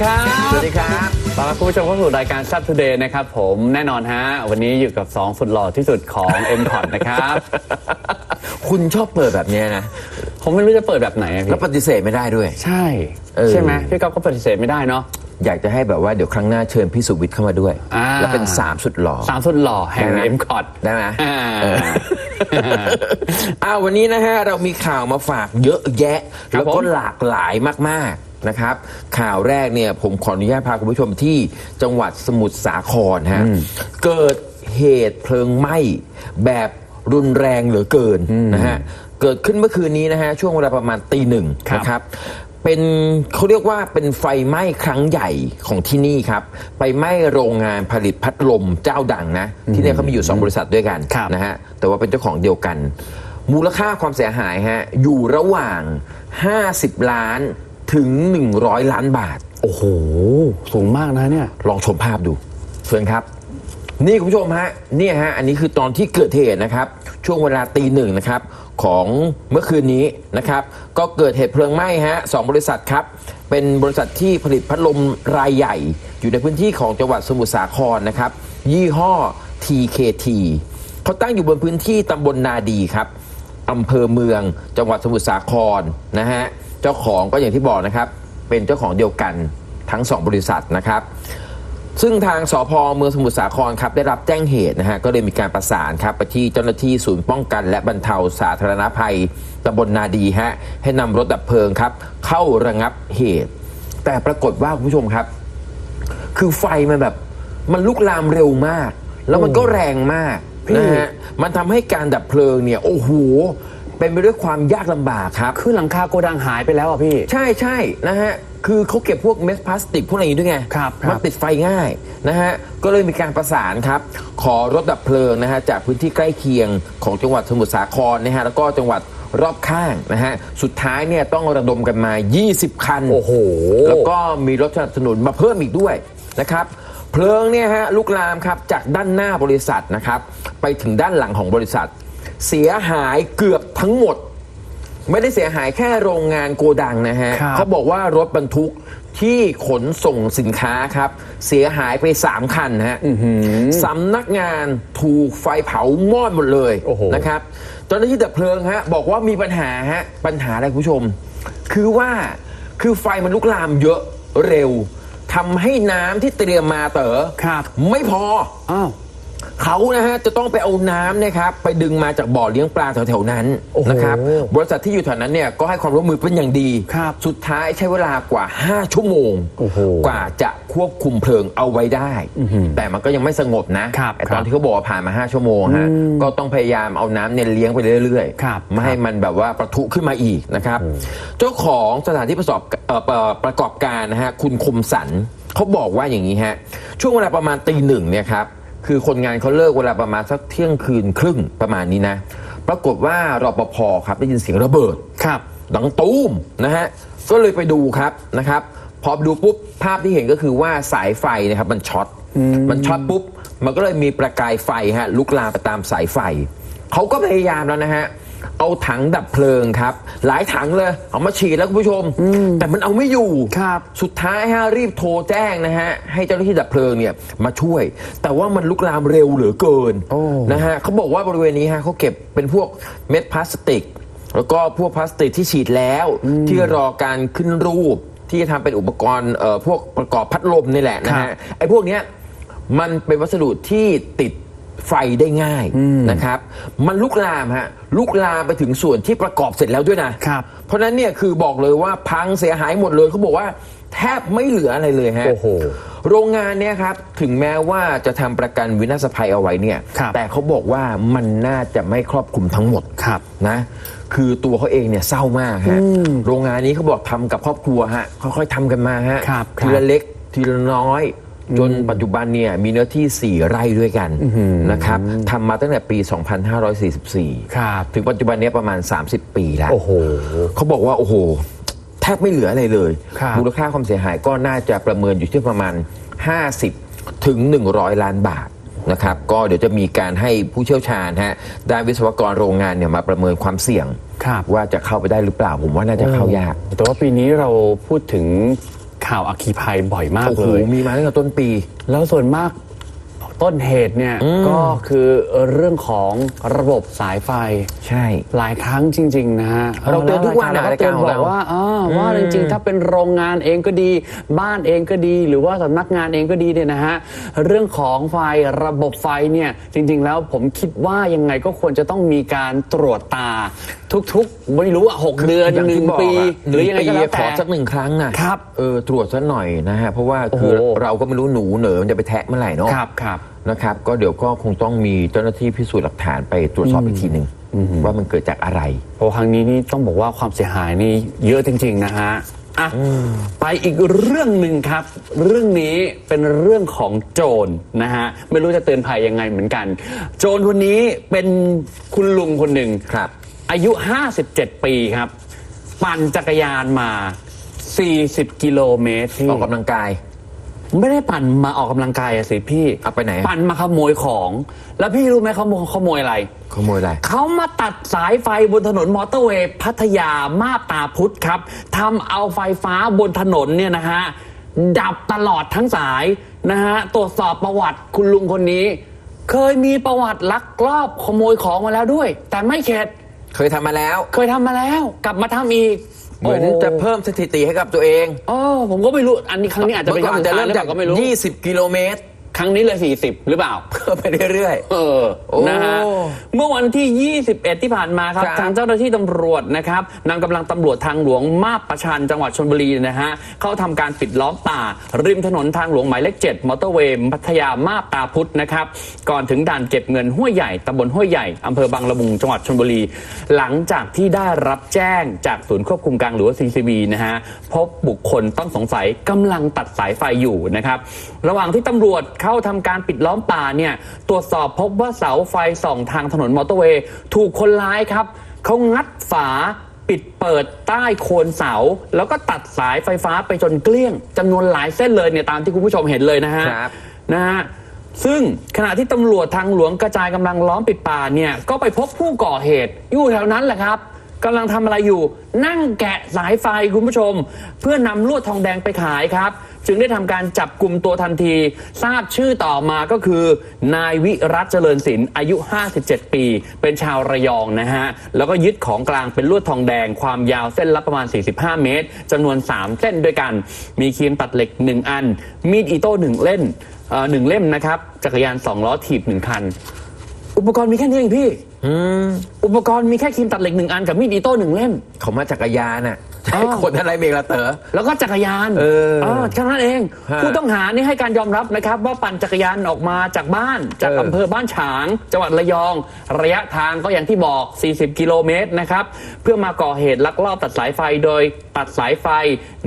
วัสดีครับ สวัสดีครับต้อนรับคุณผู้ชมเข้าสู่รายการชัดทูเดย์นะครับผมแน่นอนฮะ วันนี้อยู่กับ 2 สุดหล่อที่สุดของ m p o t นะครับ คุณชอบเปิดแบบเนี้ยนะ ผมไม่รู้จะเปิดแบบไหนอะแล้วพี่ปฏิเสธไม่ได้ด้วย ใช่ เออ ใช่ไหมพี่ก๊อฟก็ปฏิเสธไม่ได้เนาะ อยากจะให้แบบว่าเดี๋ยวครั้งหน้าเชิญพี่สุวิทย์เข้ามาด้วย อ่า แล้วเป็นสามสุดหล่อ สามสุดหล่อแห่ง ได้ไหม m p o t ได้ไหมอ่า เออ อ้าววันนี้นะฮะ เรามีข่าวมาฝากเยอะแยะ ครับแล้วก็ผมหลากหลายมากๆ นะครับ ข่าวแรกเนี่ยผมขออนุญาตพาคุณผู้ชมที่จังหวัดสมุทรสาครฮะเกิดเหตุเพลิงไหม้แบบรุนแรงเหลือเกินนะฮะเกิดขึ้นเมื่อคืนนี้นะฮะช่วงเวลาประมาณตีหนึ่งครับนะครับเป็นเขาเรียกว่าเป็นไฟไหม้ครั้งใหญ่ของที่นี่ครับ ไปไหม้โรงงานผลิตพัดลมเจ้าดังนะ ที่เนี่ยเขามีอยู่ 2 บริษัทด้วยกันครับนะฮะแต่ว่าเป็นเจ้าของเดียวกัน มูลค่าความเสียหายฮะอยู่ระหว่าง 50 ล้าน ถึง 100 ล้านบาท โอ้โห สูงมากนะเนี่ย ลองชมภาพดู เชิญครับ นี่คุณผู้ชมฮะเนี่ยฮะ อันนี้คือตอนที่เกิดเหตุนะครับ ช่วงเวลาตีหนึ่งนะครับ ของเมื่อคืนนี้นะครับ ก็เกิดเหตุเพลิงไหม้ฮะสองบริษัทครับ เป็นบริษัทที่ผลิตพัดลมรายใหญ่ อยู่ในพื้นที่ของจังหวัดสมุทรสาครนะครับ ยี่ห้อ TKT เขาตั้งอยู่บนพื้นที่ตำบลนาดีครับอำเภอเมืองจังหวัดสมุทรสาครนะฮะ เจ้าของก็อย่างที่บอกนะครับ เป็นเจ้าของเดียวกันทั้งสองบริษัทนะครับ ซึ่งทางสพเมืองสมุทรสาครครับได้รับแจ้งเหตุนะฮะก็เลยมีการประสานครับไปที่เจ้าหน้าที่ศูนย์ป้องกัน และบรรเทาสาธารณภัยตำบลนาดีฮะให้นำรถดับเพลิงครับ เข้าระงับเหตุ แต่ปรากฏว่าคุณผู้ชมครับ คือไฟมันแบบมันลุกลามเร็วมาก แล้วมันก็แรงมากพี่นะฮะมันทำให้การดับเพลิงเนี่ยโอ้โห เป็นไปด้วยความยากลำบากครับ คือหลังคาโกดังหายไปแล้วอะพี่ ใช่ใช่นะฮะ คือเขาเก็บพวกเม็ดพลาสติกพวกอะไรอย่างนี้ด้วยไง ครับครับ มันติดไฟง่ายนะฮะ ก็เลยมีการประสานครับ ขอรถดับเพลิงนะฮะ จากพื้นที่ใกล้เคียงของจังหวัดสมุทรสาครนะฮะ แล้วก็จังหวัดรอบข้างนะฮะ สุดท้ายเนี่ยต้องระดมกันมา 20 คัน โอ้โห แล้วก็มีรถสนับสนุนมาเพิ่มอีกด้วยนะครับ เพลิงเนี่ยฮะลุกลามครับจากด้านหน้าบริษัทนะครับ ไปถึงด้านหลังของบริษัท เสียหายเกือบทั้งหมด ไม่ได้เสียหายแค่โรงงานโกดังนะฮะครับเขาบอกว่ารถบรรทุกที่ขนส่งสินค้าครับ เสียหายไป 3 คันฮะสำนักงานถูกไฟเผามอดหมดเลยโอ้โหนะครับเจ้าหน้าที่ดับเพลิงฮะบอกว่ามีปัญหาฮะปัญหาอะไรคุณผู้ชม คือว่าคือไฟมันลุกลามเยอะเร็วทำให้น้ำที่เตรียมมาเต๋อครับไม่พออ้าว เขานะฮะจะต้องไปเอาน้ำเนะครับไปดึงมาจากบ่อเลี้ยงปลาแถวๆนั้นโอ้โหนะครับบริษัทที่อยู่แถวนั้นเนี่ยก็ให้ความร่วมมือเป็นอย่างดี ครับสุดท้ายใช้เวลากว่า 5 ชั่วโมง โอ้โหกว่าจะควบคุมเพลิงเอาไว้ได้ แต่มันก็ยังไม่สงบนะครับไอ้ครัตบอนที่เขาบอกว่าผ่านมา 5 ชั่วโมงฮะก็ต้องพยายามเอาน้ำเนี่ยเลี้ยงไปเรื่อยครับไม่ให้มันแบบว่าประทุขึ้นมาอีกนะครับ เจ้าของสถานที่ประกอบเอ่อเอ่อประกอบการนะฮะคุณคมสันเขาบอกว่าอย่างนี้ฮะช่วงเวลาประมาณตีหนึ่งเนี่ยครับ คือคนงานเขาเลิกเวลาประมาณสักเที่ยงคืนครึ่งประมาณนี้นะ ปรากฏว่ารปภครับได้ยินเสียงระเบิดครับดังตูมนะฮะก็เลยไปดูครับนะครับพอดูปุ๊บภาพที่เห็นก็คือว่าสายไฟนะครับมันช็อตมันช็อตปุ๊บมันก็เลยมีประกายไฟฮะลุกลามไปตามสายไฟเขาก็พยายามแล้วนะฮะ เอาถังดับเพลิงครับ หลายถังเลย เอามาฉีดแล้วคุณผู้ชม แต่มันเอาไม่อยู่ครับสุดท้ายฮะรีบโทรแจ้งนะฮะ ให้เจ้าหน้าที่ดับเพลิงเนี่ยมาช่วย แต่ว่ามันลุกลามเร็วเหลือเกินโอ้ นะฮะเขาบอกว่าบริเวณนี้ฮะเขาเก็บเป็นพวกเม็ดพลาสติก แล้วก็พวกพลาสติกที่ฉีดแล้ว ที่รอการขึ้นรูปที่จะทำเป็นอุปกรณ์เอ่อพวกประกอบพัดลมนี่แหละนะครัฮะบไอ้พวกเนี้ยมันเป็นวัสดุที่ติด ไฟได้ง่ายนะครับ มันลุกลามฮะลุกลามไปถึงส่วนที่ประกอบเสร็จแล้วด้วยนะครับเพราะฉะนั้นเนี่ยคือบอกเลยว่าพังเสียหายหมดเลยเขาบอกว่าแทบไม่เหลืออะไรเลยฮะโอ้โหโรงงานเนี่ยครับถึงแม้ว่าจะทำประกันวินาศภัยเอาไว้เนี่ยครับแต่เขาบอกว่ามันน่าจะไม่ครอบคลุมทั้งหมดครับนะ คือตัวเขาเองเนี่ยเศร้ามากฮะโรงงานนี้เขาบอกทำกับครอบครัวฮะค่อยๆทำกันมาฮะครับทีละเล็กทีละน้อย จนปัจจุบันเนี่ยมีเนื้อที่ 4 ไร่ด้วยกันนะครับทำมาตั้งแต่ปี 2544ครับถึงปัจจุบันเนี้ประมาณ 30 ปีแล้วโอ้โหเขาบอกว่า โอ้โห แทบไม่เหลืออะไรเลยครับมูลค่าความเสียหายก็น่าจะประเมินอยู่ที่ประมาณ 50 ถึง 100 ล้านบาทนะครับก็เดี๋ยวจะมีการให้ผู้เชี่ยวชาญฮะด้านวิศวกรโรงงานเนี่ยมาประเมินความเสี่ยงครับว่าจะเข้าไปได้หรือเปล่าผมว่าน่าจะเข้ายาก แต่ว่าปีนี้เราพูดถึง ข่าวอัคคีภัยบ่อยมากโอ้โหเลย มีมาตั้งแต่ต้นปี แล้วส่วนมากต้นเหตุเนี่ยอืมก็คือเรื่องของระบบสายไฟ ใช่ หลายครั้งจริง ๆ นะฮะเราเตือนทุกวันแล้นะก็เตือนรายการของบเราอกว่าอ่าว่าอืมจริงๆ ถ้าเป็นโรงงานเองก็ดี บ้านเองก็ดี หรือว่าสำนักงานเองก็ดีเนี่ยนะฮะ เรื่องของไฟระบบไฟเนี่ยจริง ๆ แล้วผมคิดว่ายังไงก็ควรจะต้องมีการตรวจตา ทุกๆไม่รู้อะหกเดือนย่างหนึ่ที่งบอกปีอะหรือยังไงก็แล้วขอแต่สักหนึ่งครั้งนะครับเออตรวจสักหน่อยนะฮะเพราะว่าคือโอ้โหเราก็ไม่รู้หนูเหนอมันจะไปแทะเมื่อไหร่เนาะครับครับนะครับ ก็เดี๋ยวก็คงต้องมีเจ้าหน้าที่พิสูจน์หลักฐานไปตรวจสอบอีกทีหนึ่งว่ามันเกิดจากอะไรเพราะครั้งนี้นี่ต้องบอกว่าความเสียหายนี่เยอะจริง ๆ นะฮะอะไปอีกเรื่องหนึ่งครับ เรื่องนี้เป็นเรื่องของโจรนะฮะ ไม่รู้จะเตือนภัยยังไงเหมือนกัน โจรคนนี้เป็นคุณลุงคนหนึ่งครับ อายุ 57 ปีครับ ปั่นจักรยานมา 40 กิโลเมตรที่ออกกำลังกาย ไม่ได้ปั่นมาออกกำลังกายอะสิพี่ เอาไปไหนอะ ปั่นมาขโมยของ แล้วพี่รู้ไหมเขาขโมยอะไร ขโมยอะไร เขามาตัดสายไฟบนถนนมอเตอร์เวย์พัทยามาบตาพุธครับทำเอาไฟฟ้าบนถนนเนี่ยนะฮะ ดับตลอดทั้งสายนะฮะ ตรวจสอบประวัติคุณลุงคนนี้ เคยมีประวัติลักลอบขโมยของมาแล้วด้วย แต่ไม่เข็ด เคยทำมาแล้ว เคยทำมาแล้ว กลับมาทำอีกเหมือนโโจะเพิ่มสถิติให้กับตัวเองอ๋อผมก็ไม่รู้ อันนี้ครั้งนี้อาจจะเป็นครั้งอาสุจดจะท้ายเริ่มหรือเปจากล่าก็ไม่รู้ 20 กิโลเมตร ครั้งนี้เลย 40 หรือเปล่า เพิ่มไปเรื่อย เออ โอ้นะฮะ เมื่อวันที่ 21 ที่ผ่านมาครับ ครับทางเจ้าหน้าที่ตำรวจนะครับนำกำลังตำรวจทางหลวงมาบประชันจังหวัดชนบุรีนะฮะ เข้าทำการปิดล้อมป่า ริมถนนทางหลวงหมายเลข 7 มอเตอร์เวย์พัทยามาบตาพุธนะครับ ก่อนถึงด่านเก็บเงินห้วยใหญ่ตำบลห้วยใหญ่อำเภอบางละมุงจังหวัดชนบุรี หลังจากที่ได้รับแจ้งจากศูนย์ควบคุมกลางหรือว่า CCB นะฮะ พบบุคคลต้องสงสัยกำลังตัดสายไฟอยู่นะครับ ระหว่างที่ตำรวจเข้าทำการปิดล้อมป่าเนี่ยตรวจสอบพบว่าเสาไฟส่องทางถนนมอเตอร์เวย์ถูกคนร้ายครับเขางัดฝาปิดเปิดใต้โคนเสา แล้วก็ตัดสายไฟฟ้าไปจนเกลี้ยงจำนวนหลายเส้นเลยเนี่ยตามที่คุณผู้ชมเห็นเลยนะฮะ ครับ นะฮะซึ่งขณะที่ตำรวจทางหลวงกระจายกำลังล้อมปิดป่าเนี่ย ก็ไปพบผู้ก่อเหตุ อยู่แถวนั้นแหละครับกำลังทำอะไรอยู่ นั่งแกะสายไฟคุณผู้ชม เพื่อนำลวดทองแดงไปขายครับ จึงได้ทำการจับกลุ่มตัวทันที ทราบชื่อต่อมาก็คือ นายวิรัตเจริญศิลป์อายุ 57 ปี เป็นชาวระยองนะฮะ แล้วก็ยึดของกลางเป็นลวดทองแดงความยาวเส้นละประมาณ 45 เมตรจำนวน 3 เส้นด้วยกัน มีครีมตัดเหล็ก 1 อัน มีดอิโต้หนึ่งเล่มเอ่อหนึ่งเล่มนะครับ จักรยาน 2 ล้อถีบ1คัน อุปกรณ์มีแค่นี้เองพี่ อืมอุปกรณ์มีแค่ครีมตัดเหล็กหนึ่งอันกับมีดอิโต้หนึ่งเล่ม เขามาจักรยานอะอ๋อให้คนอะไรเบรกละเต๋อ แล้วก็จักรยานเออแค่นั้นเองฮะผู้ต้องหานี่ให้การยอมรับนะครับ ว่าปั่นจักรยานออกมาจากบ้าน จากเอออำเภอบ้านฉาง จังหวัดระยอง ระยะทางก็อย่างที่บอก 40 กิโลเมตรนะครับ เพื่อมาก่อเหตุลักลอบตัดสายไฟโดยตัดสายไฟ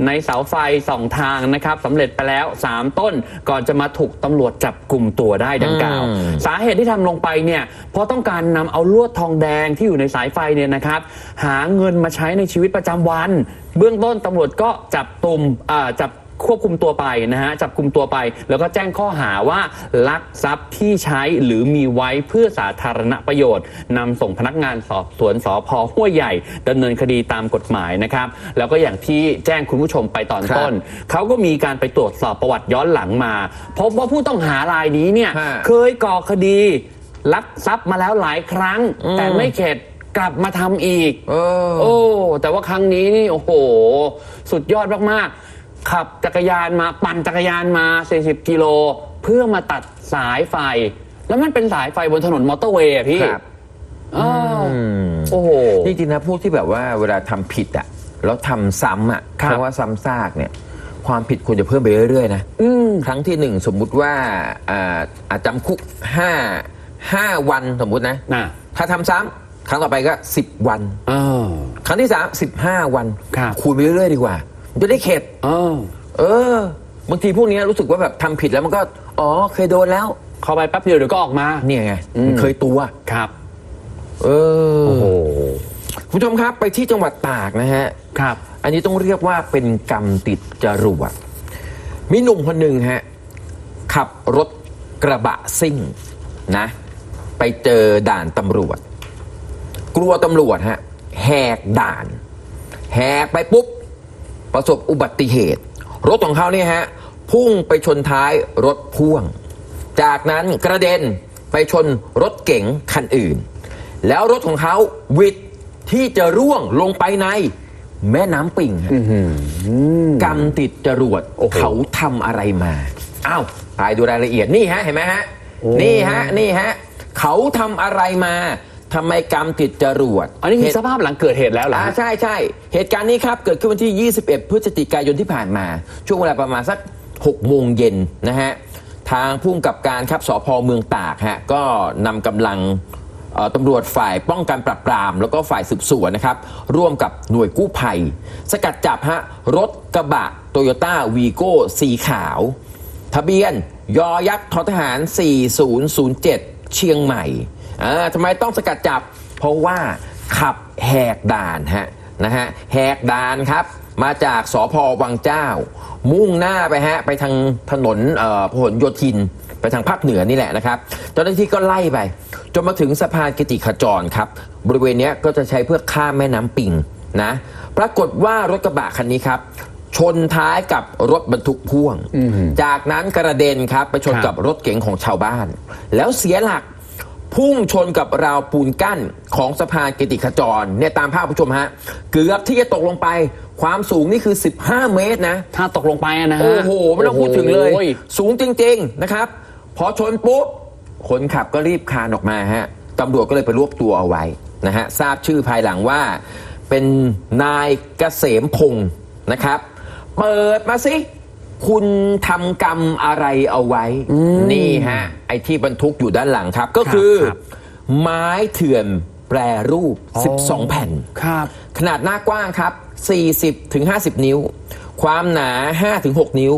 ในเสาไฟสองทางนะครับสำเร็จไปแล้ว 3 ต้น ก่อนจะมาถูกตำรวจจับกลุ่มตัวได้ดังกล่าวอืมสาเหตุที่ทำลงไปเนี่ยเพราะต้องการนำเอาลวดทองแดงที่อยู่ในสายไฟเนี่ยนะครับ หาเงินมาใช้ในชีวิตประจำวัน เบื้องต้นตำรวจก็จับตุมอ่าจับควบคุมตัวไปนะฮะจับกลุ่มตัวไป แล้วก็แจ้งข้อหาว่าลักทรัพย์ที่ใช้หรือมีไว้เพื่อสาธารณประโยชน์นำส่งพนักงานสอบสวนสพห้วยใหญ่ดำเนินคดีตามกฎหมายนะครับ แล้วก็อย่างที่แจ้งคุณผู้ชมไปตอนครับต้น เขาก็มีการไปตรวจสอบประวัติย้อนหลังมา พบว่าผู้ต้องหารายนี้เนี่ยฮะเคยก่อคดี ลักทรัพย์มาแล้วหลายครั้งอืมแต่ไม่เข็ดกลับมาทำอีกเออโอ้แต่ว่าครั้งนี้นี่โอ้โห สุดยอดมากๆ ขับจักรยานมาปั่นจักรยานมา 40 กิโล เพื่อมาตัดสายไฟ แล้วมันเป็นสายไฟบนถนนมอเตอร์เวย์อะพี่ครับอ้าวอืมโอ้โหจริงๆนะพวกที่แบบว่าเวลาทำผิดอะแล้วทำซ้ำอะครับเพราะว่าซ้ำซากเนี่ยความผิดควรจะเพิ่มไปเรื่อยๆนะอืมครั้งที่หนึ่งสมมุติว่าอ่าอาจจำคุกห้า ห้าวันสมมุตินะน่ะถ้าทำซ้ำครั้งต่อไปก็ 10 วันเออครั้งที่สามสิบห้าวันครับคูณไปเรื่อยๆดีกว่ามันจะได้เข็ดเออเออ บางทีพวกเนี้ยรู้สึกว่าแบบทำผิดแล้วมันก็ อ๋อเคยโดนแล้ว เข้าไปแป๊บเดียวเดี๋ยวก็ออกมา เนี่ยไงอืมมันเคยตัว ครับ เออ โอ้โห คุณผู้ชมครับไปที่จังหวัดตากนะฮะ ครับ อันนี้ต้องเรียกว่าเป็นกรรมติดจรวดมีหนุ่มคนหนึ่งฮะ ขับรถกระบะซิ่งนะ ไปเจอด่านตำรวจ กลัวตำรวจฮะแหกด่าน แหกไปปุ๊บ ประสบอุบัติเหตุ รถของเขาเนี่ยฮะ พุ่งไปชนท้ายรถพ่วง จากนั้นกระเด็นไปชนรถเก๋งคันอื่น แล้วรถของเขาวิดที่จะร่วงลงไปในแม่น้ำปิงฮะกำติดจรวดโอ้โหเขาทำอะไรมา อ้าวไปดูรายละเอียดนี่ฮะ เห็นไหมฮะ นี่ฮะ นี่ฮะ เขาทำอะไรมาทำไมกำติดจรวดอันนี้คือเหตุ สภาพหลังเกิดเหตุแล้วเหรออ่าฮะ ใช่ใช่เหตุการณ์นี้ครับ เกิดขึ้นวันที่ 21 พฤศจิกายนที่ผ่านมา ช่วงเวลาประมาณสัก6โมงเย็นนะฮะ ทางผู้กำกับการครับสพเมืองตากฮะ ก็นำกำลังเอ่อตำรวจฝ่ายป้องกันปราบปราม แล้วก็ฝ่ายสืบสวนนะครับ ร่วมกับหน่วยกู้ภัย สกัดจับฮะ รถกระบะโตโยต้าวีโก้สีขาว ทะเบียนยอยักษ์ททหาร 4007 เชียงใหม่ทำไมต้องสกัดจับ เพราะว่าขับแหกด่านฮะนะฮะแหกด่านครับมาจากสพวังเจ้า มุ่งหน้าไปฮะไปทางถนนพหลโยธิน ไปทางภาคเหนือนี่แหละนะครับเจ้าหน้าที่ก็ไล่ไป จนมาถึงสะพานกิติขจรครับ บริเวณนี้ก็จะใช้เพื่อข้ามแม่น้ำปิงนะปรากฏว่ารถกระบะคันนี้ครับ ชนท้ายกับรถบรรทุกพ่วง จากนั้นกระเด็นครับไปชนครับกับรถเก๋งของชาวบ้าน แล้วเสียหลักพุ่งชนกับราวปูนกั้นของสะพานกิติขจรเนี่ยตามภาพผู้ชมฮะ เกือบที่จะตกลงไป ความสูงนี่คือ 15 เมตรนะ ถ้าตกลงไปอะนะฮะ โอ้โห ไม่ต้องพูดถึงเลยโอ้ยสูงจริง ๆ นะครับ พอชนปุ๊บ คนขับก็รีบคลานออกมาฮะตำรวจก็เลยไปรวบตัวเอาไว้นะฮะ ทราบชื่อภายหลังว่า เป็นนายเกษมพงศ์นะครับ เปิดมาสิ คุณทำกรรมอะไรเอาไว้ นี่ฮะ ไอ้ที่บรรทุกอยู่ด้านหลังครับ ก็คือ ครับไม้เถื่อนแปรรูป12 แผ่น ครับ ขนาดหน้ากว้างครับ 40 ถึง 50 นิ้ว ความหนา 5 ถึง 6 นิ้ว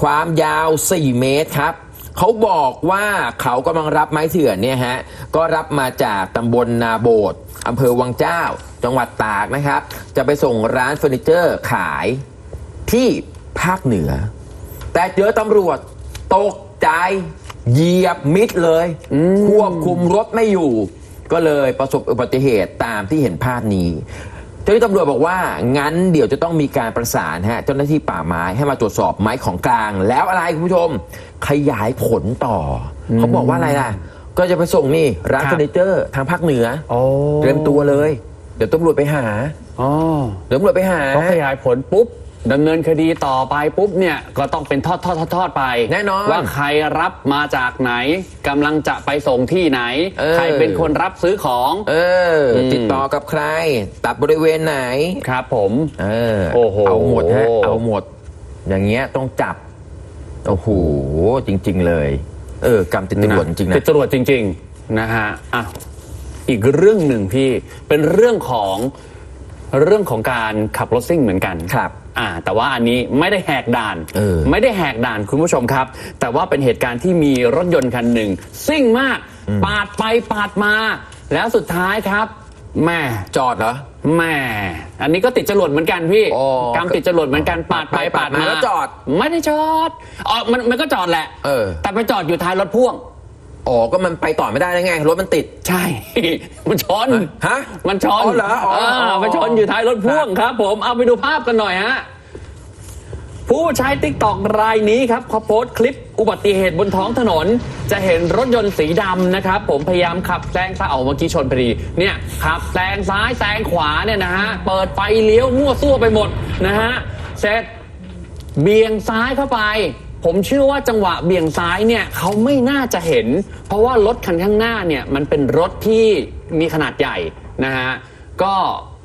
ความยาว 4 เมตรครับ เขาบอกว่าเขากำลังรับไม้เถื่อนเนี่ยฮะ ก็รับมาจากตำบลนาโบดอำเภอวังเจ้า จังหวัดตากนะครับ จะไปส่งร้านเฟอร์นิเจอร์ขาย ที่ภาคเหนือ แต่เจอตำรวจตกใจเหยียบมิดเลย ควบคุมรถไม่อยู่ ก็เลยประสบอุบัติเหตุตามที่เห็นภาพนี้ เจ้าหน้าที่ตำรวจบอกว่า งั้นเดี๋ยวจะต้องมีการประสานฮะเจ้าหน้าที่ป่าไม้ให้มาตรวจสอบไม้ของกลาง แล้วอะไรคุณผู้ชม ขยายผลต่ออเขาบอกว่าอะไรล่ะ ก็จะไปส่งนี่ร้านครับเฟอร์นิเจอร์ทางภาคเหนือโอ้เตรียมตัวเลย เดี๋ยวตำรวจไปหาอ๋อเดี๋ยวตำรวจไปหาเขาขยายผลปุ๊บ ดำเนินคดีต่อไปปุ๊บเนี่ยก็ต้องเป็นทอดทอดทอดทอดไปแน่นอนว่าใครรับมาจากไหนกำลังจะไปส่งที่ไหน เออ ใครเป็นคนรับซื้อของเอออมติดต่อกับใคร ตัดบริเวณไหน ครับผม เออโอ้โห เอาหมดฮะเอาหมด อย่างเงี้ยต้องจับ โอ้โห จริง ๆ เลย เออกรรมติดตำรวจจริงๆตินะดจรวดจริง ๆ นะฮะอะอีกเรื่องหนึ่งพี่เป็นเรื่องของเรื่องของการขับรถซิ่งเหมือนกันครับ อ่าแต่ว่าอันนี้ไม่ได้แหกด่าน เออ ไม่ได้แหกด่านคุณผู้ชมครับ แต่ว่าเป็นเหตุการณ์ที่มีรถยนต์คันหนึ่งซิ่งมาก ปาดไปปาดมา แล้วสุดท้ายครับแม่ จอดเหรอแม่ อันนี้ก็ติดจรวดเหมือนกันพี่อ๋อกรรมติดจรวดเหมือนกันปาดไปปาดมาแล้วจอดไม่ได้จอดอ๋อมันมันก็จอดแหละเออ แต่ไปจอดอยู่ท้ายรถพ่วง อ๋อก็มันไปต่อไม่ได้แล้วไงรถมันติด ใช่ มันชนฮะมันชนอ๋อเหรออ๋ออ๋ออ๋อ มันชนอยู่ท้ายรถพ่วงครับ ผมเอาไปดูภาพกันหน่อยฮะผู้ใช้ติ๊กตอกรายนี้ครับเขาโพสต์คลิปอุบัติเหตุบนท้องถนน จะเห็นรถยนต์สีดำนะครับ ผมพยายามขับแซงซ้ายเอาเมื่อกี้ชนพอดีเนี่ยขับแซงซ้ายแซงขวาเนี่ยนะฮะเปิดไฟเลี้ยวมั่วซั่วไปหมดนะฮะเสร็จ เบี่ยงซ้ายเข้าไป ผมเชื่อว่าจังหวะเบี่ยงซ้ายเนี่ยเขาไม่น่าจะเห็น เพราะว่ารถคันข้างหน้าเนี่ยมันเป็นรถที่มีขนาดใหญ่นะฮะก็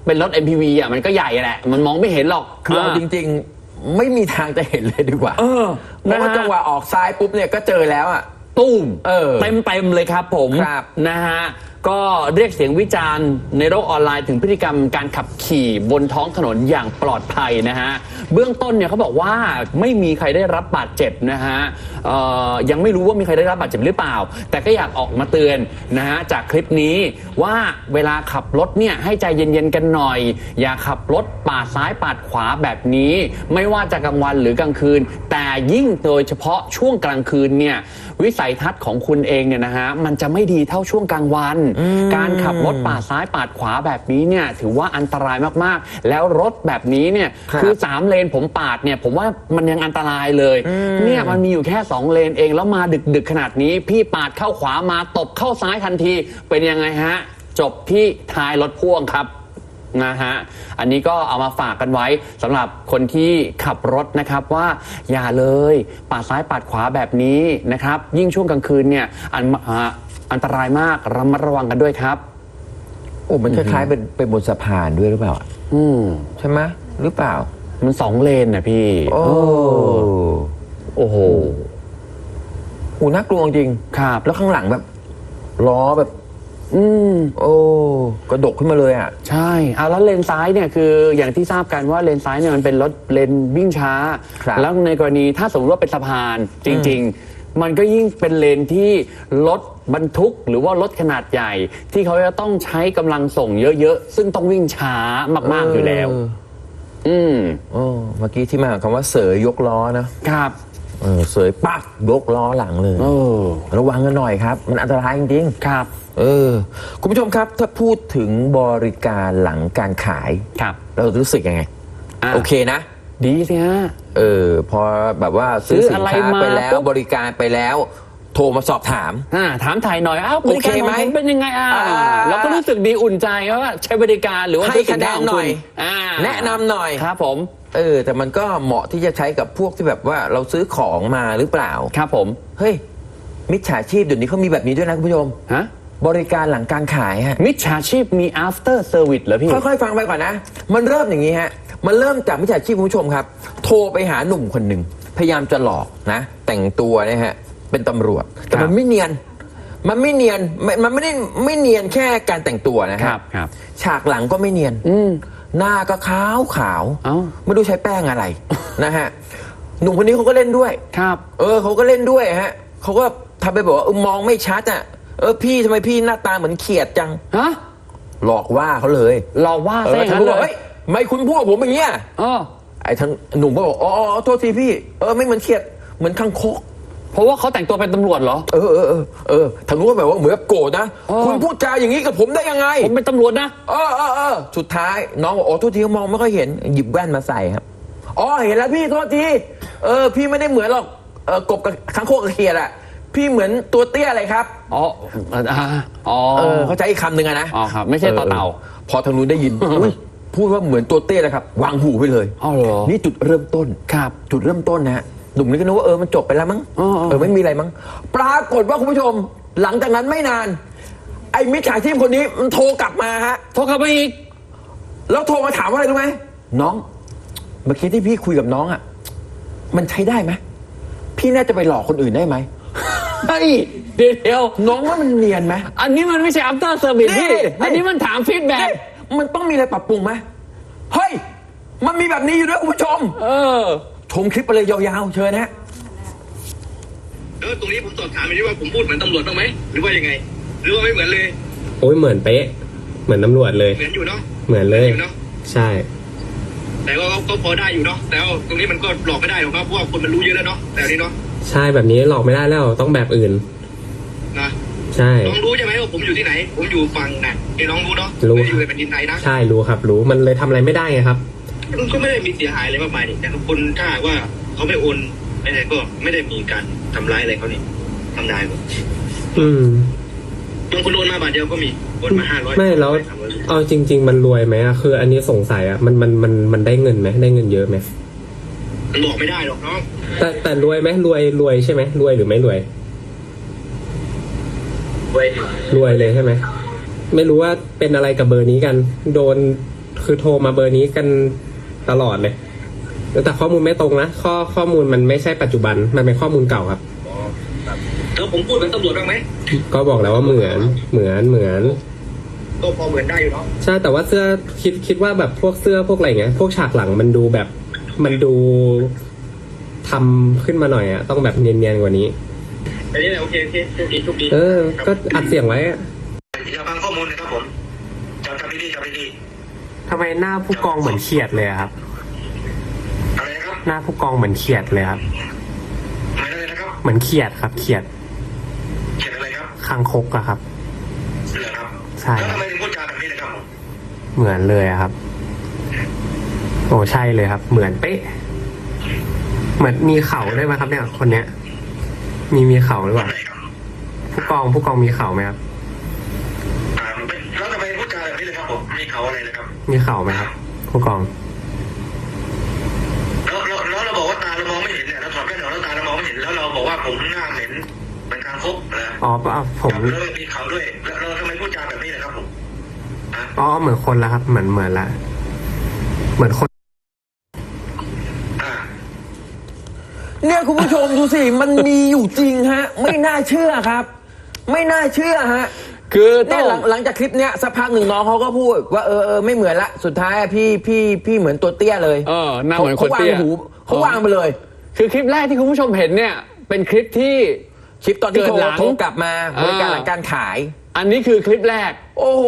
เป็นรถ MPV อะมันก็ใหญ่แหละ มันมองไม่เห็นหรอกคือเอาจริง ๆ ไม่มีทางจะเห็นเลยดีกว่า เออเพราะว่านะฮะจังหวะออกซ้ายปุ๊บเนี่ยก็เจอแล้วอะตุ้มเออเต็มเต็มๆเลยครับผมครับนะฮะ ก็เรียกเสียงวิจารณ์ในโลกออนไลน์ถึงพฤติกรรมการขับขี่บนท้องถนนอย่างปลอดภัยนะฮะ เบื้องต้นเนี่ยเขาบอกว่าไม่มีใครได้รับบาดเจ็บนะฮะยังไม่รู้ว่ามีใครได้รับบาดเจ็บหรือเปล่า แต่ก็อยากออกมาเตือนนะฮะจากคลิปนี้ว่าเวลาขับรถเนี่ยให้ใจเย็นๆกันหน่อย อย่าขับรถปาดซ้ายปาดขวาแบบนี้ ไม่ว่าจะกลางวันหรือกลางคืน แต่ยิ่งโดยเฉพาะช่วงกลางคืนเนี่ย วิสัยทัศน์ของคุณเองเนี่ยนะฮะมันจะไม่ดีเท่าช่วงกลางวัน การขับรถปาดซ้ายปาดขวาแบบนี้เนี่ยถือว่าอันตรายมากๆ แล้วรถแบบนี้เนี่ยครับคือสามเลนผมปาดเนี่ยผมว่ามันยังอันตรายเลยเนี่ยมันมีอยู่แค่2เลนเองแล้วมาดึกดึกๆขนาดนี้ พี่ปาดเข้าขวามาตบเข้าซ้ายทันทีเป็นยังไงฮะจบที่ท้ายรถพ่วงครับ นะฮะ อันนี้ก็เอามาฝากกันไว้สำหรับคนที่ขับรถนะครับว่าอย่าเลยปาดซ้ายปาดขวาแบบนี้นะครับ ยิ่งช่วงกลางคืนเนี่ยอันอ่าอันตรายมากระมัดระวังกันด้วยครับ โอ้มันคล้ายๆเป็นเป็นบนสะพานด้วยหรือเปล่า อืมใช่ไหมหรือเปล่า มันสองเลนนะพี่โอ้เออโอ้โห โหน่ากลัวจริงครับ แล้วข้างหลังแบบล้อแบบ อืม โอ้กระดกขึ้นมาเลยอะ ใช่เอาแล้วเลนซ้ายเนี่ยคืออย่างที่ทราบกันว่าเลนซ้ายเนี่ยมันเป็นรถเลนวิ่งช้า ครับแล้วในกรณีถ้าสมมติว่าเป็นสะพานจริง ๆ มันก็ยิ่งเป็นเลนที่รถบรรทุกหรือว่ารถขนาดใหญ่ ที่เขาจะต้องใช้กำลังส่งเยอะๆ ซึ่งต้องวิ่งช้ามากๆอยู่แล้ว เอืม โอ้เมื่อกี้ที่มาของคำว่าเสยยกล้อนะ ครับ เออเสยปักยกล้อหลังเลยเออ ระวังกันหน่อยครับ มันอันตรายจริงครับๆเออ คุณผู้ชมครับถ้าพูดถึงบริการหลังการขาย ครับเรารู้สึกยังไง อะโอเคนะ ดีสิฮะ เออ พอแบบว่าซื้อซื้อสินอะไรค้ามาไปแล้วปุ๊บ บริการไปแล้ว โทรมาสอบถาม อ่าถามถ่ายหน่อยอ้าวบริการโอเคขไหมองผมเป็นยังไงอ่าอ่าเราก็รู้สึกดีอุ่นใจว่าใช้บริการหรือว่าให้ซื้อสิคะแนค้านของหน่คุอยณอ่าแนะนำหน่อย ครับผม เออ แต่มันก็เหมาะที่จะใช้กับพวกที่แบบว่าเราซื้อของมาหรือเปล่า ครับผม เฮ้ย มิจฉาชีพเดี๋ยวนี้เขามีแบบนี้ด้วยนะคุณผู้ชม ฮะ บริการหลังการขายฮะ มิจฉาชีพมี after service เหรอพี่ ค่อยๆ ฟังไปก่อนนะ มันเริ่มอย่างนี้ฮะ มันเริ่มจากมิจฉาชีพคุณผู้ชมครับ โทรไปหาหนุ่มคนหนึ่ง พยายามจะหลอกนะ แต่งตัวนะฮะ เป็นตำรวจ แต่ครัมับนไม่เนียน มันไม่เนียนมันมันไม่ได้ไม่เนียนแค่การแต่งตัวนะคฮะรับครับ ฉากหลังก็ไม่เนียน อืม หน้าก็ขาวขาวเอ้า ไม่รู้ใช้แป้งอะไร นะฮะหนุ่มคนนี้เขาก็เล่นด้วย ครับ เออเขาก็เล่นด้วยฮะเขาก็ทำไปบอกว่าเออมองไม่ชัดอะเออพี่ทำไมพี่หน้าตาเหมือนเขียดจัง ฮะ หลอกว่าเขาเลยเราว่าเอซะออย่างทั้นั้งนเลบอกยเฮ้ยไม่คุณพูดกับผมอย่างเงี้ย เออ ไอ้ทั้งหนุ่มก็บอกอ๋ออ๋อโทษทีพี่ เออไม่เหมือนเขียดเหมือนคังคก เพราะว่าเขาแต่งตัวเป็นตำรวจเหรอ เออเออเออเออทางนู้นก็แบบว่าเหมือนกับโกรธนะอ๋อคุณพูดจาอย่างนี้กับผมได้ยังไง ผมเป็นตำรวจนะ เออเออเออสุดท้าย น้องบอกอ๋อโทษทีมองไม่ค่อยเห็น หยิบแว่นมาใส่ครับ อ๋อ เห็นแล้วพี่โทษที เออ พี่ไม่ได้เหมือนหรอก เออกบกับคังคกกับเขียดอะพี่เหมือนตัวเตี้ยอะไรครับ อ๋ออ่าอ๋อเออเขาใช้อีกคำหนึ่งอะนะอ๋อครับไม่ใช่ต่อเต่า ออพอทางนู้นได้ยินอุ๊ยพูดว่าเหมือนตัวเตี้ยนะครับ วางหูไปเลย อ๋อเหรอ นี่จุดเริ่มต้นครับ จุดเริ่มต้นนะฮะ หนุ่มนี่ก็นึกว่าเออมันจบไปแล้วมั้งอ๋ออ๋อเออไม่มีอะไรมั้งปรากฏว่าคุณผู้ชม หลังจากนั้นไม่นาน ไอ้มิจฉาชีพคนนี้มันโทรกลับมาฮะ โทษครับไปอีก แล้วโทรมาถามว่าอะไรรู้ไหมน้องเมื่อกี้ที่พี่คุยกับน้องอะ มันใช้ได้ไหมพี่น่าจะไปหลอกคนอื่นได้ไหมเฮ้ยเดี๋ยวเดี๋ยวน้องว่ามันเนียนไหม อันนี้มันไม่ใช่ after service นี่พี่นี่อันนี้มันถามฟีดแบ็กเอ๊ะมันต้องมีอะไรปรับปรุงไหมเฮ้ย มันมีแบบนี้อยู่ด้วยคุณผู้ชม เออ ชมคลิปไปเลยยาวๆเชิญนะฮะเออตรงนี้ผมสอบถามไปที่ว่าผมพูดเหมือนตำรวจบ้างไหมหรือว่ายังไง หรือว่าไม่เหมือนเลย โอ้ยเหมือนเป๊ะ เหมือนตำรวจเลย เหมือนอยู่เนาะเหมือนเลยอยู่เนาะใช่ แต่ก็ก็พอได้อยู่เนาะแต่ว่าตรงนี้มันก็หลอกไม่ได้หรอกเนาะเพราะว่าคนมันรู้เยอะแล้วเนาะแต่อันนี้เนาะใช่แบบนี้หลอกไม่ได้แล้วต้องแบบอื่นนะใช่น้องรู้ใช่ไหมว่าผมอยู่ที่ไหน ผมอยู่ฝั่งไหนไอ้น้องรู้เนาะรู้ไม่ได้อยู่ในแผ่นดินไทยนะใช่รู้ครับ รู้มันเลยทำอะไรไม่ได้ไงครับมัน ก็ไม่ได้มีเสียหายอะไรมากมายนี่แต่คนถ้าหากว่าเขาไม่โอนไม่ได้ก็ไม่ได้มีการทำร้ายอะไรเขานี่ทำได้หมดอืม บางคนโอนมาบาทเดียวก็มีโอนมาห้าร้อยไม่แล้ว เอาจริง ๆ มันรวยไหมอะคือ อันนี้สงสัยอะมันมันมันมันได้เงินไหมได้เงินเยอะไหมมันบอกไม่ได้หรอกเนาะแต่แต่รวยไหมรวยรวยใช่ไหมรวยหรือไม่รวยเว้ยรวยเลยใช่ไหมไม่รู้ว่าเป็นอะไรกับเบอร์นี้กัน โดนคือโทรมาเบอร์นี้กัน ตลอดเลย แต่ข้อมูลไม่ตรงนะข้อข้อมูลมันไม่ใช่ปัจจุบันมันเป็นข้อมูลเก่าครับแล้วผมพูดเหมือนตำรวจบ้างไหมก็บอกแล้วว่าเหมือนเหมือนเหมือนก็พอเหมือนได้อยู่เนาะใช่แต่ว่าเสื้อคิดคิดว่าแบบพวกเสื้อพวกอะไรเงี้ยพวกฉากหลังมันดูแบบมันดูทำขึ้นมาหน่อยอะต้องแบบเนียนๆกว่านี้อันนี้แหละโอเคโอเคโชคดีโชคดีเออ ก็อัดเสียงไว้อะอย่าฟังข้อมูลนะครับผมจำจำดีๆจำดี ทำไมหน้าผู้กองเหมือนเขียดเลยครับๆอะไรนะครับหน้าผู้กองเหมือนเขียดเลยครับหมายอะไรนะครับเหมือนเขียดครับ เขียดคางคกอะครับ เหรอครับใช่ แล้วครับทำไมถึงพูดจาแบบนี้เลยครับผมเหมือนเลยอะครับ โอ้ใช่เลยครับ เหมือนเป๊ะ เหมือนมีเขาได้วยไหมครับเนี่ยคนเนี้ย มีมีเขาหรือเปล่าไหนครับผู้กองผู้กองมีเขาไหมครับ อ่าไม่แล้วทำไมพูดจาแบบนี้ เลยครับผมมีเขาอะไรเลยครับ มีเขาไหมครับ ผู้กอง แล้วแล้วแล้วเราบอกว่าตาเรามองไม่เห็นเนี่ยเราถอดแว่นออกแล้วตาเรามองไม่เห็นแล้วเราบอกว่าผมหน้าเหม็นเหมือนคางคกนะอ๋อเปล่าผม แล้วมีเขาด้วย แล้วเราทำไมพูดจาแบบนี้เลยครับผมอะอ๋อเหมือนคนละครับ เหมือนเหมือนละ เหมือนคนอ่าเนี่ยคุณผู้ชมดูสิ มันมีอยู่จริงฮะ ไม่น่าเชื่อครับ ไม่น่าเชื่อฮะ คือต้เนี่อยง หลังหลังจากคลิปเนี้ยสักพักหนึ่งน้องเขาก็พูดว่าเออเออไม่เหมือนละสุดท้ายอะพี่พี่พี่เหมือนตัวเตี้ยเลยเออหน้าเหมือนคนขวางเตี้ยหูเขาวางไปเลยคือคลิปแรกที่คุณผู้ชมเห็นเนี่ยเป็นคลิปที่ คลิปตอนที่เกิโทดรหลังโทรกลับมาบริการอ่าหลังการขาย อันนี้คือคลิปแรก โอ้โห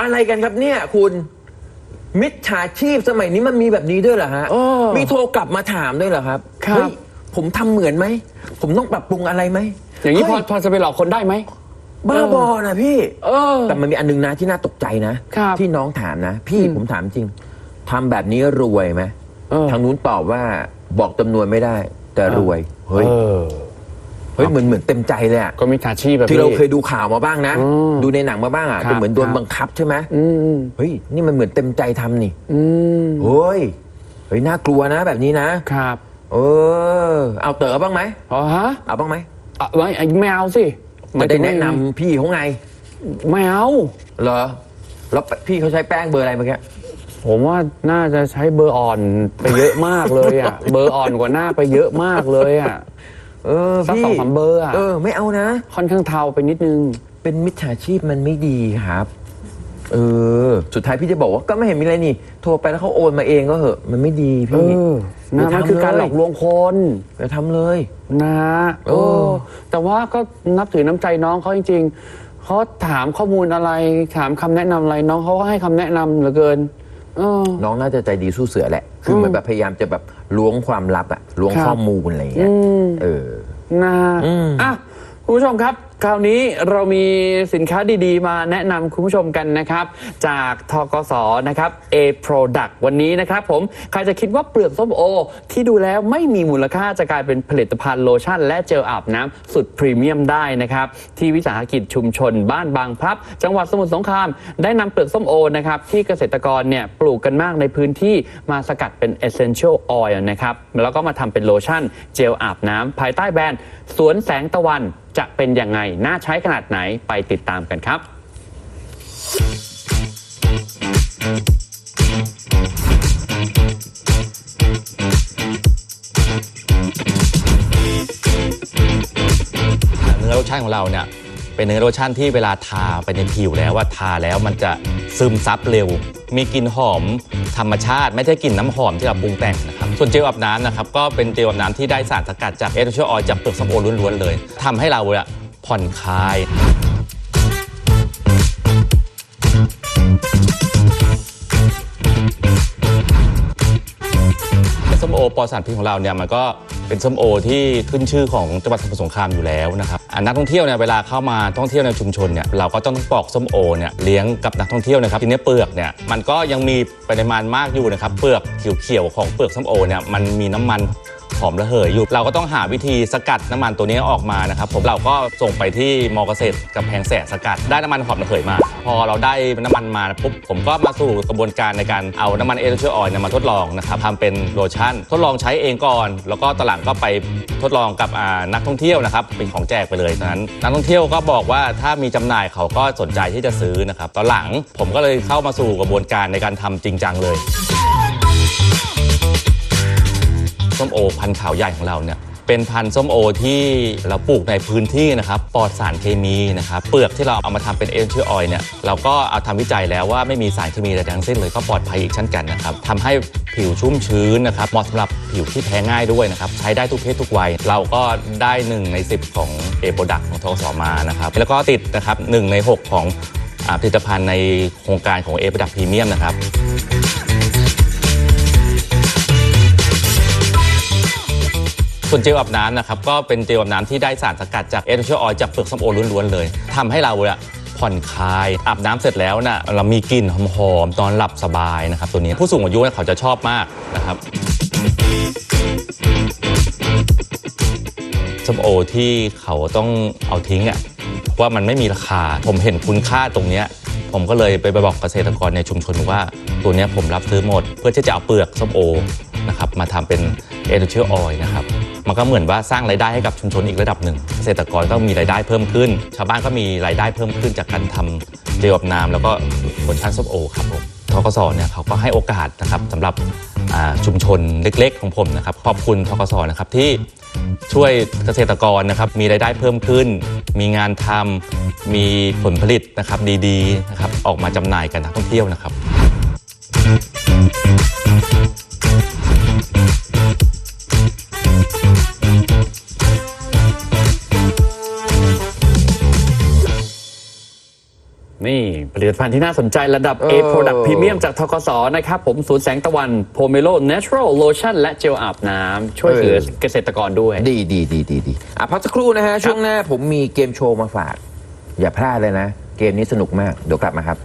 อะไรกันครับเนี่ยคุณมิจฉาชีพสมัยนี้มันมีแบบนี้ด้วยเหรอฮะ เออมีโทรกลับมาถามด้วยเหรอครับครับ เฮ้ยผมทำเหมือนไหม ผมต้องปรับปรุงอะไรไหมอย่างนี้พอเฮ้พอจะไปหลอกคนได้ไหม บ้าบอนะพี่ เออ แต่มันมีอันนึงนะที่น่าตกใจนะ ครับที่น้องถามนะ พี่อืมผมถามจริงทำแบบนี้รวยไหมเออ ทางนู้นตอบว่าบอกจำนวนไม่ได้ แต่รวย เฮ้ยเออ เฮ้ยเหมือนเหมือนเต็มใจเลยอะก็มีอาชีพแบบที่เรานี้เคยดูข่าวมาบ้างนะอืมดูในหนังมาบ้างอะครับ เป็นเหมือนโดนครับบังคับใช่ไหมอืมอืมเฮ้ยนี่มันเหมือนเต็มใจทำนี่อืมเฮ้ยเฮ้ยน่ากลัวนะแบบนี้นะ ครับเออ เอาเต๋อบ้างไหม อ๋อฮะเอาบ้างไหม อะไม่ไม่เอาสิห จะมายได้ถึงแนะนำพี่เขาไง ไม่เอา เหรอ แล้วพี่เขาใช้แป้งเบอร์อะไรเมื่อกี้ ผมว่าน่าจะใช้เบอร์อ่อนไปเยอะมากเลยอะ เบอร์อ่อนกว่าหน้าไปเยอะมากเลยอะเออสักพี่สองสามเบอร์อะเออ ไม่เอานะ ค่อนข้างเทาไปนิดนึง เป็นมิจฉาชีพมันไม่ดีครับ เออ สุดท้ายพี่จะบอกว่าก็ไม่เห็นมีอะไรนี่ โทรไปแล้วเขาโอนมาเองก็เหอะ มันไม่ดีเอพี่อนะย่มันคือการหลอกลวงคน อย่าทำเลย นะเออแต่ว่าก็นับถือน้ำใจน้องเขาจริงๆเขาถามข้อมูลอะไร ถามคำแนะนำอะไรน้องเขาก็ให้คำแนะนำเหลือเกิน เออ น้องน่าจะใจดีสู้เสือแหละ คือมเหมือนแบบพยายามจะแบบล้วงความลับอะล้วงครับ ข้อมูลอะไรอย่างเงี้ยอืมเออ นะอืมอะ คุณผู้ชมครับ คราวนี้เรามีสินค้าดีๆ มาแนะนำคุณผู้ชมกันนะครับ จากทกสนะครับ A Product วันนี้นะครับผม ใครจะคิดว่าเปลือกส้มโอ ที่ดูแล้วไม่มีมูลค่าจะกลายเป็นผลิตภัณฑ์โลชั่น และเจลอาบน้ำสุดพรีเมียมได้นะครับ ที่วิสาหกิจชุมชนบ้านบางพลับ จังหวัดสมุทรสงคราม ได้นำเปลือกส้มโอนะครับที่เกษตรกรเนี่ยปลูกกันมากในพื้นที่มาสกัดเป็น essential oil นะครับแล้วก็มาทำเป็นโลชั่น เจลอาบน้ำภายใต้แบรนด์สวนแสงตะวันจะเป็นยังไง น่าใช้ขนาดไหนไปติดตามกันครับเนื้อโลชั่นของเราเนี่ยเป็นเนื้อโลชั่นที่เวลาทาไปในผิวแล้วว่าทาแล้วมันจะซึมซับเร็ว มีกลิ่นหอมธรรมชาติ ไม่ใช่กลิ่นน้ำหอมที่เราปรุงแต่ง ส่วนเจลอาบน้ำนะครับก็เป็นเจลอาบน้ำที่ได้สารสกัดจากเอท c อ a l ออยจากเปลือกส้มโอล้วนๆเลยทำให้เราเ่ยผ่อนคลาย ส้มโอปลอดสารพิษของเราเนี่ยมันก็ เป็นส้มโอที่ขึ้นชื่อของจังหวัดสมุทรสงครามอยู่แล้วนะครับอ่านักท่องเที่ยวเนี่ยเวลาเข้ามาท่องเที่ยวในชุมชนเนี่ยเราก็ต้องปอกส้มโอเนี่ยเลี้ยงกับนักท่องเที่ยวนะครับทีนี้เปลือกเนี่ยมันก็ยังมีปริมาณมากอยู่นะครับเปลือกเขียวๆของเปลือกส้มโอเนี่ยมันมีน้ำมันหอมระเหยอยู่เราก็ต้องหาวิธีสกัดน้ำมันตัวนี้ออกมานะครับผมเราก็ส่งไปที่มอเกษตรกับแพงแสนสกัดได้น้ำมันหอมระเหยมา อเราได้น้ำมันมาปุ๊บผมก็มาสู่กระบวนการในการเอาน้ำมันเอเทอร์ออยเนี่มาทดลองนะครับทำเป็นโลชั่น ทดลองใช้เองก่อน แล้วก็ตอหลังก็ไปทดลองกับนักท่องเที่ยวนะครับเป็นของแจกไปเลยตอนนั้นนักท่องเที่ยวก็บอกว่าถ้ามีจำหน่ายเขาก็สนใจที่จะซื้อนะครับตอนหลังผมก็เลยเข้ามาสู่กระบวนการในการทำจริงจังเลยส้มโอพันธุ์ขาวใหญ่ของเราเนี่ย เป็นพันธุ์ส้มโอที่เราปลูกในพื้นที่นะครับปลอดสารเคมีนะครับเปลือกที่เราเอามาทำเป็นเอเชอร์ออยเนี่ยเราก็เอาทำวิจัยแล้วว่าไม่มีสารเคมีใดทั้งสิ้นเลยก็ปลอดภัยอีกเช่นกันนะครับทำให้ผิวชุ่มชื้นนะครับเหมาะสำหรับผิวที่แพ้ง่ายด้วยนะครับใช้ได้ทุกเพศทุกวัย เราก็ได้ 1 ใน 10 ของเอโปรดักของทกสมานะครับแล้วก็ติดนะครับหใน 6 ของอ่าผลิตภัณฑ์ในโครงการของเอโปรดักพรีเมียมนะครับ ส่วนเจลอาบน้ำนะครับก็เป็นเจลอาบน้ำที่ได้สารสกัดจากเอท c อ a l ออยล์จากเปลือกส้มโอล้วนๆเลยทำให้เราอะผ่อนคลาย อาบน้ำเสร็จแล้วนะ่ะเรามีกลิ่นหอมๆตอนหลับสบายนะครับ ตัวนี้ผู้สูงอายุเนี่ยเขาจะชอบมากนะครับส้มโอที่เขาต้องเอาทิ้งอะว่ามันไม่มีราคา ผมเห็นคุณค่าตรงเนี้ยผมก็เลยไปบอกเกษตรกรในชุมชนว่าตัวนี้ผมรับซื้อหมด เพื่อที่จะเอาเปลือกส้มโอนะครับมาทำเป็นเอเดอร์เชอร์ออยนะครับ มันก็เหมือนว่าสร้างรายได้ให้กับชุมชนอีกระดับหนึ่ง เกษตรกรก็มีรายได้เพิ่มขึ้น ชาวบ้านก็มีรายได้เพิ่มขึ้นจากการทำเจลอบน้ำแล้วก็ผลชั้นส้มโอครับผมทกสเนี่ยเขาก็ให้โอกาสนะครับสำหรับชุมชนเล็ก ๆ ของผมนะครับขอบคุณทกสนะครับที่ช่วยเกษตรกรนะครับมีรายได้เพิ่มขึ้น มีงานทำมีผลผลิตนะครับดีๆนะครับออกมาจำหน่ายกันนักท่องเที่ยวนะครับ ผลิตภัณฑ์ที่น่าสนใจระดับ A เออ Product Premium จากทกสนะครับผมศูนย์แสงตะวันโพเมโล Natural Lotion และเจลอาบน้ำช่วยเหลือเกษตรกรด้วย ดีดีดีดีดีอะพักสักครู่นะฮะ ช่วงหน้าผมมีเกมโชว์มาฝาก อย่าพลาดเลยนะ เกมนี้สนุกมาก เดี๋ยวกลับมาครับ